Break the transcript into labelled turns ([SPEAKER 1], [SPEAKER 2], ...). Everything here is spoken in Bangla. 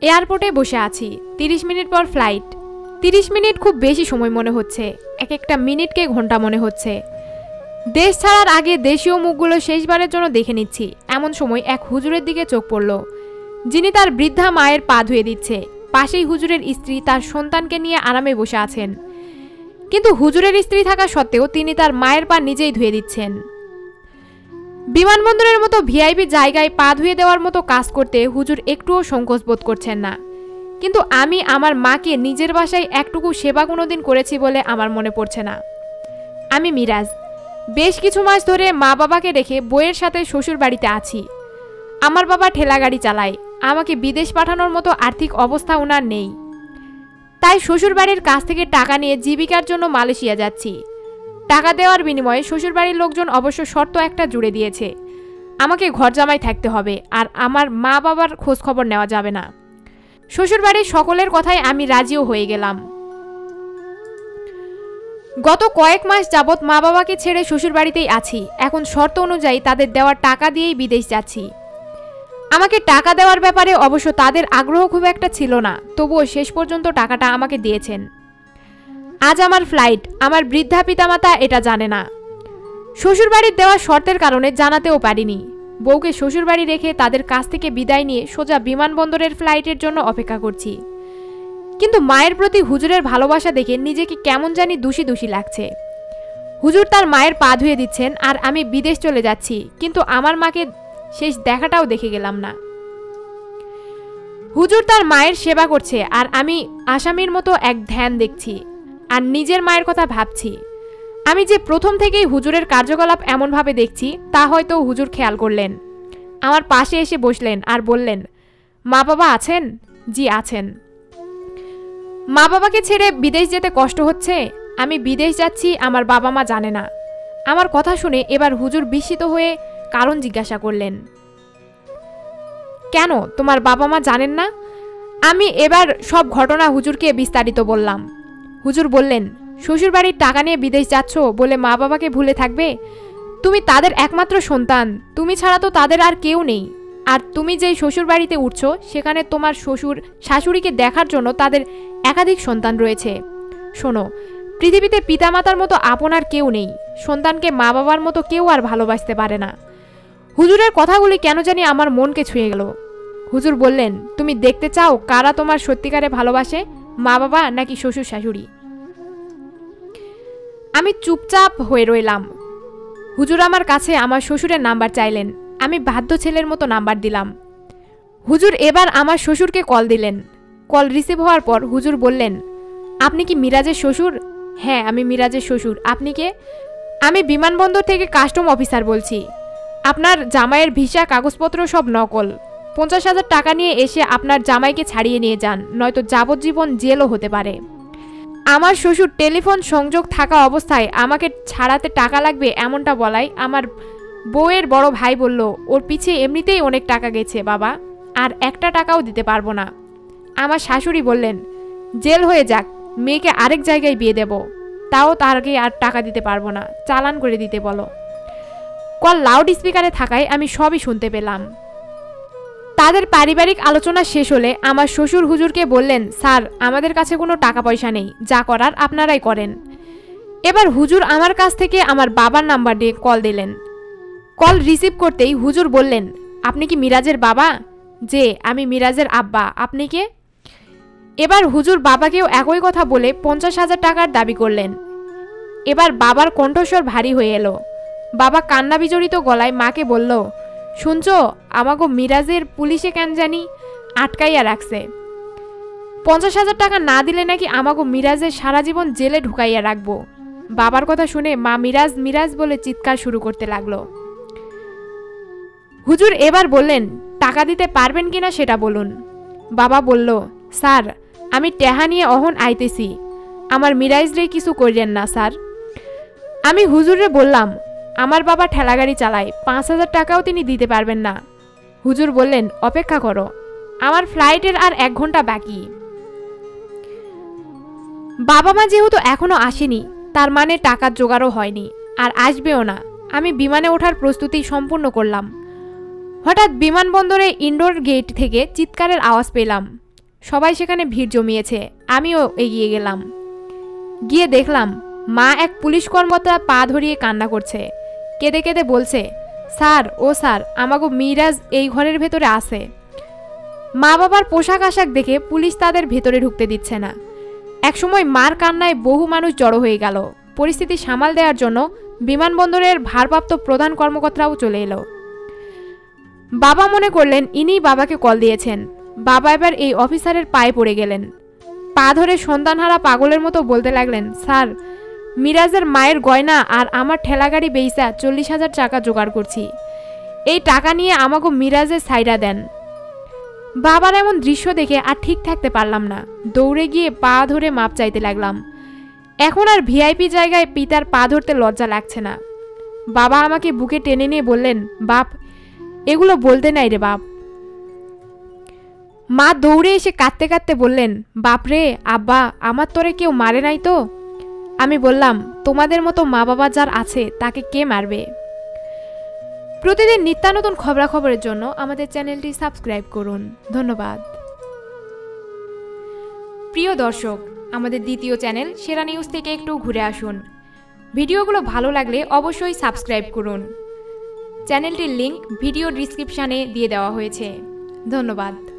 [SPEAKER 1] এয়ারপোর্টে বসে আছি। তিরিশ মিনিট পর ফ্লাইট। তিরিশ মিনিট খুব বেশি সময় মনে হচ্ছে। এক একটা মিনিটকে ঘণ্টা মনে হচ্ছে। দেশ ছাড়ার আগে দেশীয় মুখগুলো শেষবারের জন্য দেখে নিচ্ছি। এমন সময় এক হুজুরের দিকে চোখ পড়ল। যিনি তার বৃদ্ধা মায়ের পা ধুয়ে দিচ্ছে। পাশেই হুজুরের স্ত্রী তার সন্তানকে নিয়ে আরামে বসে আছেন। কিন্তু হুজুরের স্ত্রী থাকা সত্ত্বেও তিনি তার মায়ের পা নিজেই ধুয়ে দিচ্ছেন। বিমানবন্দরের মতো ভিআইপি জায়গায় পা ধুয়ে দেওয়ার মতো কাজ করতে হুজুর একটুও সংকোচ বোধ করছেন না। কিন্তু আমি আমার মাকে নিজের বাসায় একটুকু সেবা কোনোদিন করেছি বলে আমার মনে পড়ছে না। আমি মিরাজ। বেশ কিছু মাস ধরে মা বাবাকে রেখে বইয়ের সাথে শ্বশুর বাড়িতে আছি। আমার বাবা ঠেলা গাড়ি চালায়। আমাকে বিদেশ পাঠানোর মতো আর্থিক অবস্থা ওনার নেই। তাই শ্বশুরবাড়ির কাছ থেকে টাকা নিয়ে জীবিকার জন্য মালয়েশিয়া যাচ্ছি। টাকা দেওয়ার বিনিময়ে শ্বশুরবাড়ির লোকজন অবশ্য শর্ত একটা জুড়ে দিয়েছে। আমাকে ঘর জামাই থাকতে হবে আর আমার মা বাবার খোঁজ খবর নেওয়া যাবে না। শ্বশুরবাড়ির সকলের কথায় আমি রাজিও হয়ে গেলাম। গত কয়েক মাস যাবৎ মা বাবাকে ছেড়ে শ্বশুরবাড়িতেই আছি। এখন শর্ত অনুযায়ী তাদের দেওয়ার টাকা দিয়েই বিদেশ যাচ্ছি। আমাকে টাকা দেওয়ার ব্যাপারে অবশ্য তাদের আগ্রহ খুব একটা ছিল না। তবুও শেষ পর্যন্ত টাকাটা আমাকে দিয়েছেন। আজ আমার ফ্লাইট, আমার বৃদ্ধা পিতামাতা এটা জানে না। শ্বশুরবাড়ির দেওয়া শর্তের কারণে জানাতেও পারিনি। বউকে শ্বশুরবাড়ি রেখে তাদের কাছ থেকে বিদায় নিয়ে সোজা বিমানবন্দরের ফ্লাইটের জন্য অপেক্ষা করছি। কিন্তু মায়ের প্রতি হুজুরের ভালোবাসা দেখে নিজেকে কেমন জানি দোষী দোষী লাগছে। হুজুর তার মায়ের পা ধুয়ে দিচ্ছেন আর আমি বিদেশ চলে যাচ্ছি, কিন্তু আমার মাকে শেষ দেখাটাও দেখে গেলাম না। হুজুর তার মায়ের সেবা করছে আর আমি আসামির মতো এক ধ্যান দেখছি। আর নিজের মায়ের কথা ভাবছি। আমি যে প্রথম থেকেই হুজুরের কার্যকলাপ এমনভাবে দেখছি, তা হয়তো হুজুর খেয়াল করলেন। আমার পাশে এসে বসলেন আর বললেন, মা বাবা আছেন? জি, আছেন। মা বাবাকে ছেড়ে বিদেশ যেতে কষ্ট হচ্ছে? আমি বিদেশ যাচ্ছি, আমার বাবা মা জানে না। আমার কথা শুনে এবার হুজুর বিস্মিত হয়ে কারণ জিজ্ঞাসা করলেন, কেন? তোমার বাবা মা জানেন না? আমি এবার সব ঘটনা হুজুরকে বিস্তারিত বললাম। হুজুর বললেন, শ্বশুরবাড়ির টাকা নিয়ে বিদেশ যাচ্ছ বলে মা বাবাকে ভুলে থাকবে? তুমি তাদের একমাত্র সন্তান। তুমি ছাড়া তো তাদের আর কেউ নেই। আর তুমি যেই শ্বশুরবাড়িতে উঠছ, সেখানে তোমার শ্বশুর শাশুড়িকে দেখার জন্য তাদের একাধিক সন্তান রয়েছে। শোনো, পৃথিবীতে পিতামাতার মতো আপনার কেউ নেই। সন্তানকে মা বাবার মতো কেউ আর ভালোবাসতে পারে না। হুজুরের কথাগুলি কেন জানি আমার মনকে ছুঁয়ে গেল। হুজুর বললেন, তুমি দেখতে চাও কারা তোমার সত্যিকারে ভালোবাসে, মা বাবা নাকি শ্বশুর শাশুড়ি? আমি চুপচাপ হয়ে রইলাম। হুজুর আমার কাছে আমার শ্বশুরের নাম্বার চাইলেন। আমি বাধ্য ছেলের মতো নাম্বার দিলাম। হুজুর এবার আমার শ্বশুরকে কল দিলেন। কল রিসিভ হওয়ার পর হুজুর বললেন, আপনি কি মিরাজের শ্বশুর? হ্যাঁ আমি মিরাজের শ্বশুর। আপনি কে? আমি বিমানবন্দর থেকে কাস্টম অফিসার বলছি। আপনার জামাইয়ের ভিসা, কাগজপত্র সব নকল। পঞ্চাশ হাজার টাকা নিয়ে এসে আপনার জামাইকে ছাড়িয়ে নিয়ে যান, নয়তো যাবজ্জীবন জেলও হতে পারে। আমার শ্বশুর টেলিফোন সংযোগ থাকা অবস্থায় আমাকে ছাড়াতে টাকা লাগবে এমনটা বলাই আমার বউয়ের বড় ভাই বলল, ওর পিছে এমনিতেই অনেক টাকা গেছে, বাবা, আর একটা টাকাও দিতে পারব না। আমার শাশুড়ি বললেন, জেল হয়ে যাক, মেয়েকে আরেক জায়গায় বিয়ে দেব, তাও তারকে আর টাকা দিতে পারব না, চালান করে দিতে বলো। কল লাউড স্পিকারে থাকায় আমি সবই শুনতে পেলাম। তাদের পারিবারিক আলোচনা শেষ হলে আমার শ্বশুর হুজুরকে বললেন, স্যার, আমাদের কাছে কোনো টাকা পয়সা নেই, যা করার আপনারাই করেন। এবার হুজুর আমার কাছ থেকে আমার বাবার নাম্বার দিয়ে কল দিলেন। কল রিসিভ করতেই হুজুর বললেন, আপনি কি মিরাজের বাবা? যে আমি মিরাজের আব্বা, আপনি কে? এবার হুজুর বাবাকেও একই কথা বলে পঞ্চাশ হাজার টাকার দাবি করলেন। এবার বাবার কণ্ঠস্বর ভারী হয়ে এলো। বাবা কান্না বিজড়িত গলায় মাকে বলল শুনছো? আমাগো মিরাজের পুলিশে কেন জানি আটকাইয়া রাখছে। পঞ্চাশ হাজার টাকা না দিলে নাকি আমাগো মিরাজের সারা জীবন জেলে ঢুকাইয়া রাখব। বাবার কথা শুনে মা মিরাজ মিরাজ বলে চিৎকার শুরু করতে লাগল। হুজুর এবার বললেন, টাকা দিতে পারবেন কিনা সেটা বলুন। বাবা বলল, স্যার, আমি টেহা নিয়ে অহন আইতেছি। আমার মিরাজ রে কিছু করিলেন না, স্যার। আমি হুজুরে বললাম আমার বাবা ঠেলাগাড়ি চালায়, পাঁচ হাজার টাকাও তিনি দিতে পারবেন না। হুজুর বললেন, অপেক্ষা করো, আমার ফ্লাইটের আর এক ঘণ্টা বাকি। বাবা মা যেহেতু এখনও আসেনি, তার মানে টাকার জোগাড়ও হয়নি, আর আসবেও না। আমি বিমানে ওঠার প্রস্তুতি সম্পূর্ণ করলাম। হঠাৎ বিমানবন্দরে ইনডোর গেট থেকে চিৎকারের আওয়াজ পেলাম। সবাই সেখানে ভিড় জমিয়েছে, আমিও এগিয়ে গেলাম। গিয়ে দেখলাম, মা এক পুলিশ কর্মকর্তা পা ধরিয়ে কান্না করছে। কেঁদে কেঁদে বলছে, স্যার, ও স্যার, আমাগো মিরাজ এই ঘরের ভেতরে আছে। মা বাবার পোশাক আশাক দেখে পুলিশ তাদের ভেতরে ঢুকতে দিচ্ছে না। একসময় মার কান্নায় বহু মানুষ জড়ো হয়ে গেল। পরিস্থিতি সামাল দেওয়ার জন্য বিমানবন্দরের ভারপ্রাপ্ত প্রধান কর্মকর্তাও চলে এলো। বাবা মনে করলেন, ইনিই বাবাকে কল দিয়েছেন। বাবা এবার এই অফিসারের পায়ে পড়ে গেলেন। পা ধরে সন্তানহারা পাগলের মতো বলতে লাগলেন, স্যার মিরাজের মায়ের গয়না আর আমার ঠেলাগাড়ি বেইসা চল্লিশ হাজার টাকা জোগাড় করছি। এই টাকা নিয়ে আমাকে মিরাজের সাইডা দেন। বাবার এমন দৃশ্য দেখে আর ঠিক থাকতে পারলাম না। দৌড়ে গিয়ে পা ধরে মাপ চাইতে লাগলাম। এখন আর ভিআইপি জায়গায় পিতার পা ধরতে লজ্জা লাগছে না। বাবা আমাকে বুকে টেনে নিয়ে বললেন, বাপ, এগুলো বলতে নাই রে বাপ। মা দৌড়ে এসে কাঁদতে কাঁদতে বললেন বাপরে আব্বা, আমার তোরে কেউ মারে নাই তো? আমি বললাম, তোমাদের মতো মা বাবা যার আছে, তাকে কে মারবে? প্রতিদিন নিত্যানতুন খবরাখবরের জন্য আমাদের চ্যানেলটি সাবস্ক্রাইব করুন। ধন্যবাদ। প্রিয় দর্শক, আমাদের দ্বিতীয় চ্যানেল সেরা নিউজ থেকে একটু ঘুরে আসুন। ভিডিওগুলো ভালো লাগলে অবশ্যই সাবস্ক্রাইব করুন। চ্যানেলটির লিংক ভিডিও ডিসক্রিপশানে দিয়ে দেওয়া হয়েছে। ধন্যবাদ।